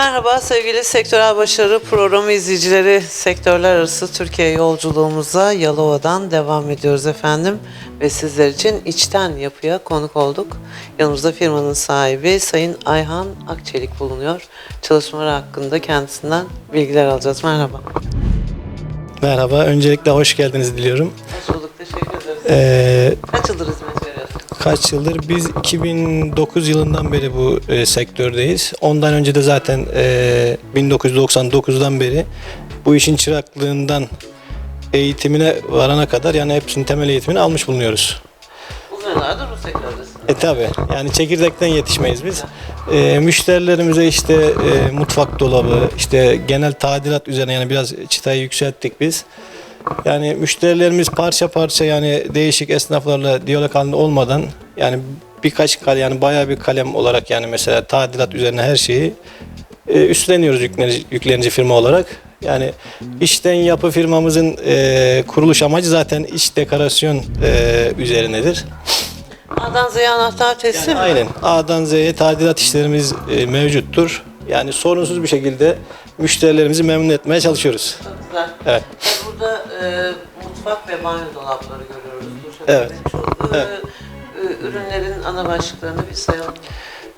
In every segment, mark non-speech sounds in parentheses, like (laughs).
Merhaba sevgili Sektörel Başarı Programı izleyicileri. Sektörler arası Türkiye yolculuğumuza Yalova'dan devam ediyoruz efendim. Ve sizler için içten yapıya konuk olduk. Yanımızda firmanın sahibi Sayın Ayhan Akçelik bulunuyor. Çalışmaları hakkında kendisinden bilgiler alacağız. Merhaba. Merhaba, öncelikle hoş geldiniz diliyorum. Hoş bulduk. Teşekkür ederiz. Ee, Kaç yıldır hizmet? Kaç yıldır? Biz 2009 yılından beri bu e, sektördeyiz. Ondan önce de zaten e, 1999'dan beri bu işin çıraklığından eğitimine varana kadar yani hepsinin temel eğitimini almış bulunuyoruz. Uzun yıllardır bu sektördesiniz. E tabi yani çekirdekten yetişmeyiz biz. E, müşterilerimize işte e, mutfak dolabı, işte genel tadilat üzerine yani biraz çıtayı yükselttik biz. Yani müşterilerimiz parça parça yani değişik esnaflarla diyalog halinde olmadan yani birkaç kalem yani bayağı bir kalem olarak yani mesela tadilat üzerine her şeyi e, üstleniyoruz yüklenici, yüklenici firma olarak. Yani işten yapı firmamızın e, kuruluş amacı zaten iç dekorasyon e, üzerinedir. A'dan Z'ye anahtar teslim mi? Aynen. A'dan Z'ye tadilat işlerimiz e, mevcuttur. Yani sorunsuz bir şekilde müşterilerimizi memnun etmeye çalışıyoruz. Çok güzel. Evet. Burada e, mutfak ve banyo dolapları görüyoruz. Evet. Şu, e, e, ürünlerin ana başlıklarını bir sayalım.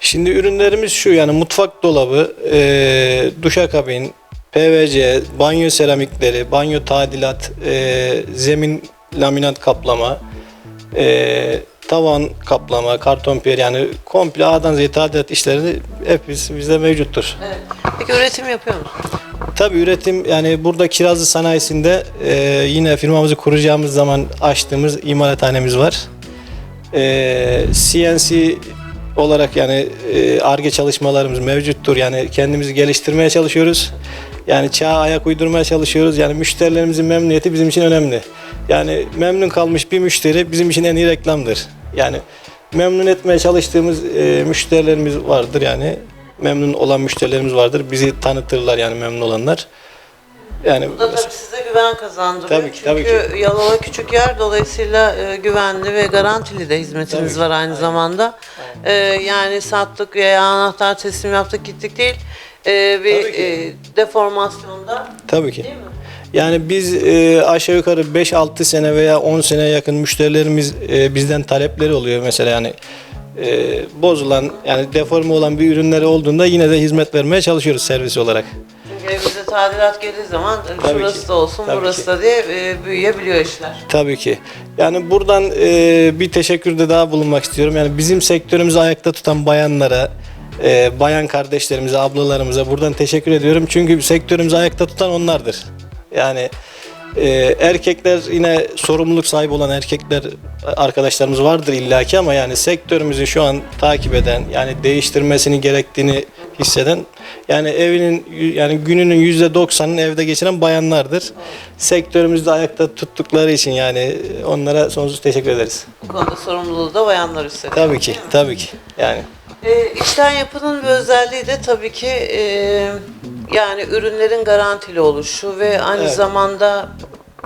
Şimdi ürünlerimiz şu yani mutfak dolabı, e, duşakabin, PVC, banyo seramikleri, banyo tadilat, e, zemin laminat kaplama, e, tavan kaplama, karton piyer yani komple A'dan Z'ye tadilat işlerini hep biz, bizde mevcuttur. Evet. Peki üretim yapıyor musunuz? Tabii üretim yani burada Kirazlı Sanayisi'nde e, yine firmamızı kuracağımız zaman açtığımız imalathanemiz var. E, CNC olarak yani e, ARGE çalışmalarımız mevcuttur. Yani kendimizi geliştirmeye çalışıyoruz. Yani çağa ayak uydurmaya çalışıyoruz. Yani müşterilerimizin memnuniyeti bizim için önemli. Yani memnun kalmış bir müşteri bizim için en iyi reklamdır. Yani memnun etmeye çalıştığımız e, müşterilerimiz vardır yani. Memnun olan müşterilerimiz vardır. Bizi tanıtırlar yani memnun olanlar. Yani Bu da tabii size güven kazandırıyor. Tabii ki, Çünkü tabii Yalova küçük yer dolayısıyla e, güvenli ve garantili de hizmetiniz Tabii ki, var aynı zamanda. E, yani sattık veya anahtar teslim yaptık gittik değil. E, bir Tabii ki. e, deformasyonda tabii ki. değil mi? Yani biz e, aşağı yukarı 5-6 sene veya 10 sene yakın müşterilerimiz e, bizden talepleri oluyor mesela yani e, bozulan yani deforme olan bir ürünleri olduğunda yine de hizmet vermeye çalışıyoruz servis olarak. Çünkü evimize tadilat geldiği zaman e, Tabii şurası ki, da olsun tabii burası ki. da diye e, büyüyebiliyor işler. Tabii ki. Yani buradan e, bir teşekkürde daha bulunmak istiyorum. Yani bizim sektörümüzü ayakta tutan bayanlara, e, bayan kardeşlerimize, ablalarımıza buradan teşekkür ediyorum. Çünkü sektörümüzü ayakta tutan onlardır. Yani e, erkekler yine sorumluluk sahibi olan erkekler arkadaşlarımız vardır illaki ama yani sektörümüzü şu an takip eden, yani değiştirmesini gerektiğini hisseden yani evinin yani gününün yüzde doksanını evde geçiren bayanlardır. Sektörümüzde ayakta tuttukları için yani onlara sonsuz teşekkür ederiz. Bu konuda sorumluluğu da bayanlar üstleniyor. Tabii ki, tabii ki. Yani E, içten yapının bir özelliği de tabii ki e, yani ürünlerin garantili oluşu ve aynı Evet. zamanda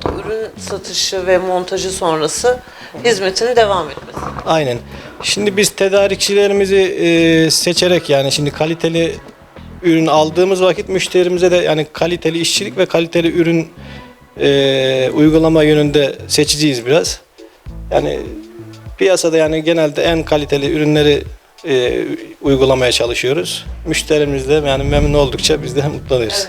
ürün satışı ve montajı sonrası hizmetin devam etmesi. aynen. Şimdi biz tedarikçilerimizi e, seçerek yani şimdi kaliteli ürün aldığımız vakit müşterimize de yani kaliteli işçilik ve kaliteli ürün e, uygulama yönünde seçiciyiz biraz. Yani piyasada yani genelde en kaliteli ürünleri e, uygulamaya çalışıyoruz. Müşterimiz de yani memnun oldukça biz de (laughs) mutlu oluyoruz.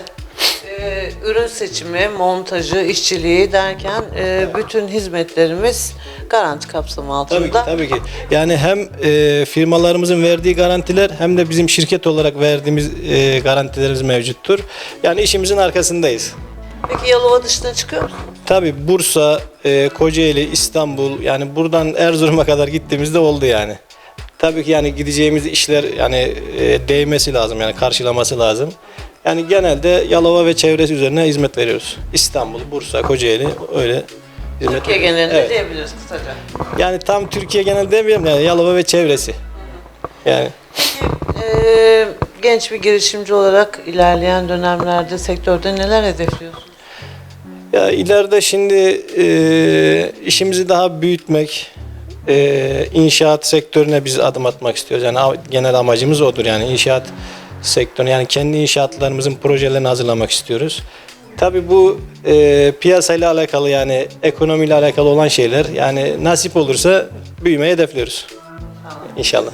E, ürün seçimi, montajı, işçiliği derken e, bütün hizmetlerimiz garanti kapsamı altında. Tabii ki, tabii ki. Yani hem e, firmalarımızın verdiği garantiler hem de bizim şirket olarak verdiğimiz e, garantilerimiz mevcuttur. Yani işimizin arkasındayız. Peki Yalova dışına çıkıyor musunuz? Tabii Bursa, e, Kocaeli, İstanbul yani buradan Erzurum'a kadar gittiğimizde oldu yani. Tabii ki yani gideceğimiz işler yani e, değmesi lazım yani karşılaması lazım. Yani genelde Yalova ve çevresi üzerine hizmet veriyoruz. İstanbul, Bursa, Kocaeli öyle hizmet Türkiye veriyoruz. genelinde Evet. diyebiliriz kısaca. Yani tam Türkiye genel demiyorum yani Yalova ve çevresi. Yani Ee, genç bir girişimci olarak ilerleyen dönemlerde sektörde neler hedefliyorsunuz? ya ileride şimdi e, işimizi daha büyütmek, e, inşaat sektörüne biz adım atmak istiyoruz. Yani genel amacımız odur yani inşaat sektörü yani kendi inşaatlarımızın projelerini hazırlamak istiyoruz. Tabii bu e, piyasayla alakalı yani ekonomiyle alakalı olan şeyler yani nasip olursa büyümeyi hedefliyoruz. İnşallah.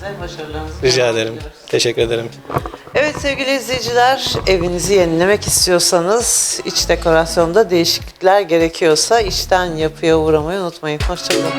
Size başarılarınızı Rica ederim. Teşekkür ederim. Evet sevgili izleyiciler, evinizi yenilemek istiyorsanız, iç dekorasyonda değişiklikler gerekiyorsa içten yapıya uğramayı unutmayın. Hoşçakalın.